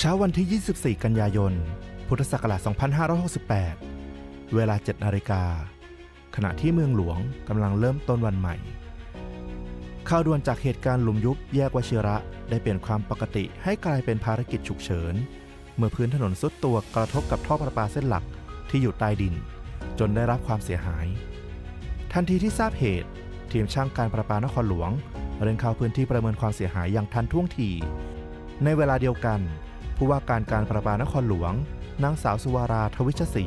เช้าวันที่ 24 กันยายน พุทธศักราช 2568 เวลา 7 นาฬิกา ขณะที่เมืองหลวงกำลังเริ่มต้นวันใหม่ ข่าวด่วนจากเหตุการณ์หลุมยุบแยกวชิระได้เปลี่ยนความปกติให้กลายเป็นภารกิจฉุกเฉิน เมื่อพื้นถนนสุดตัวกระทบกับท่อประปาเส้นหลักที่อยู่ใต้ดิน จนได้รับความเสียหาย ทันทีที่ทราบเหตุ ทีมช่างการประปานครหลวง เร่งเข้าพื้นที่ประเมินความเสียหายอย่างทันท่วงที ในเวลาเดียวกัน ผู้ว่าการการประปานครหลวง นางสาวสุวาราทวิชศรี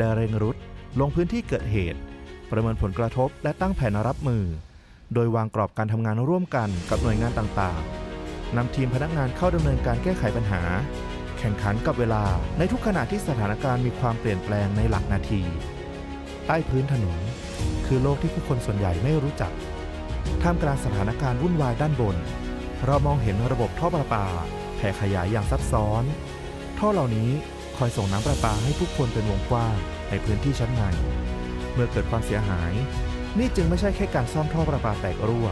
ดเรงรุดลงพื้นที่เกิดเหตุ ประเมินผลกระทบและตั้งแผนรับมือ โดยวางกรอบการทำงานร่วมกันกับหน่วยงานต่างๆนำทีมพนักงานเข้าดำเนินการแก้ไขปัญหา แข่งขันกับเวลาในทุกขณะที่สถานการณ์มีความเปลี่ยนแปลงในหลักนาที ใต้พื้นถนน คือโลกที่ผู้คนส่วนใหญ่ไม่รู้จัก ท่ามกลางสถานการณ์วุ่นวายด้านบน เรามองเห็นระบบท่อประปา ผ่ขยายอย่างซับซ้อน ท่อเหล่านี้คอยส่งน้ำประปาให้ผู้คนเป็นวงกว้างในพื้นที่ชั้นใน เมื่อเกิดความเสียหาย นี่จึงไม่ใช่แค่การซ่อมท่อประปาแตกรั่ว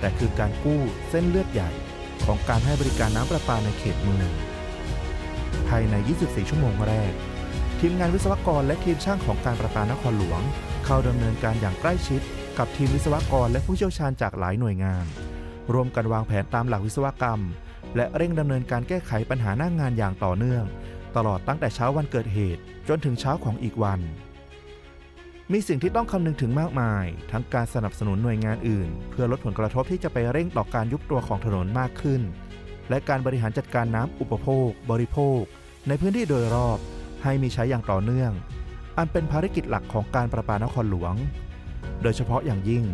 แต่คือการกู้เส้นเลือดใหญ่ของการให้บริการน้ำประปาในเขตเมือง ภายใน 24 ชั่วโมงแรก ทีมงานวิศวกรและทีมช่างของการประปานครหลวง เข้าดำเนินการอย่างใกล้ชิด กับทีมวิศวกรและผู้เชี่ยวชาญจากหลายหน่วยงาน รวมกันวางแผนตามหลักวิศวกรรม และเร่งดำเนินการแก้ไขปัญหาหน้างงานอย่างต่อเนื่อง ตลอดตั้งแต่เช้าวันเกิดเหตุ จนถึงเช้าของอีกวัน มีสิ่งที่ต้องคำนึงถึงมากมาย ทั้งการสนับสนุนหน่วยงานอื่น เพื่อลดผลกระทบที่จะไปเร่งต่อการยุบตัวของถนนมากขึ้น และการบริหารจัดการน้ำอุปโภค บริโภค ในพื้นที่โดยรอบ ให้มีใช้อย่างต่อเนื่อง อันเป็นภารกิจหลักของการประปานครหลวง โดยเฉพาะอย่างยิ่ง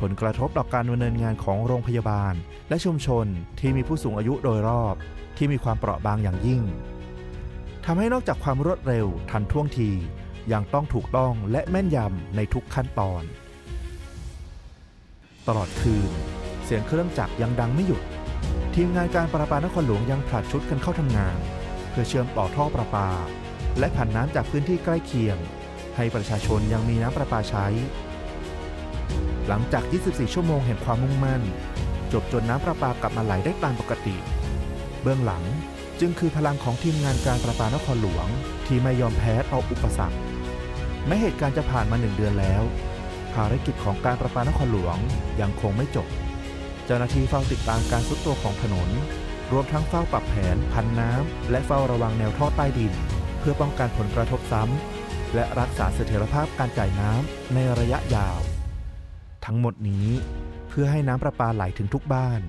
ผลกระทบต่อการดำเนินงานของโรงพยาบาล และชุมชนที่มีผู้สูงอายุโดยรอบ ที่มีความเปราะบางอย่างยิ่งทำให้นอกจากความรวดเร็วทันท่วงทียังต้องถูกต้องและแม่นยำในทุกขั้นตอน ตลอดคืน เสียงเครื่องจักรยังดังไม่หยุด ทีมงานการประปานครหลวงยังผลัดชุดกันเข้าทำงาน เพื่อเชื่อมต่อท่อประปา และผ่านน้ำจากพื้นที่ใกล้เคียง ให้ประชาชนยังมีน้ำประปาใช้ หลังจาก 24 ชั่วโมงแห่งความมุ่งมั่น จบจนน้ำประปากลับมาไหลได้ตามปกติ เบื้องหลังจึงคือพลังของทีมงานการประปานครหลวง ที่ไม่ยอมแพ้ต่ออุปสรรคแม้เหตุการณ์จะผ่านมาหนึ่งเดือนแล้ว ภารกิจของการประปานครหลวงยังคงไม่จบ เจ้าหน้าที่เฝ้าติดตามการซุดตัวของถนน รวมทั้งเฝ้าปรับแผน พันน้ำและเฝ้าระวังแนวท่อใต้ดิน เพื่อป้องกันผลกระทบซ้ำและรักษาเสถียรภาพการจ่ายน้ำในระยะยาว ทั้งหมดนี้เพื่อให้น้ำประปาไหลถึงทุกบ้าน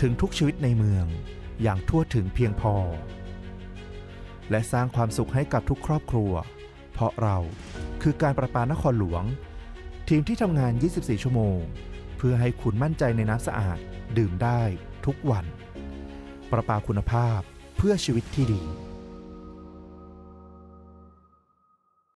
ถึงทุกชีวิตในเมือง อย่างทั่วถึงเพียงพอ และสร้างความสุขให้กับทุกครอบครัว เพราะเราคือการประปานครหลวง ทีมที่ทำงาน 24 ชั่วโมง เพื่อให้คุณมั่นใจในน้ำสะอาดดื่มได้ทุกวัน ประปาคุณภาพเพื่อชีวิตที่ดี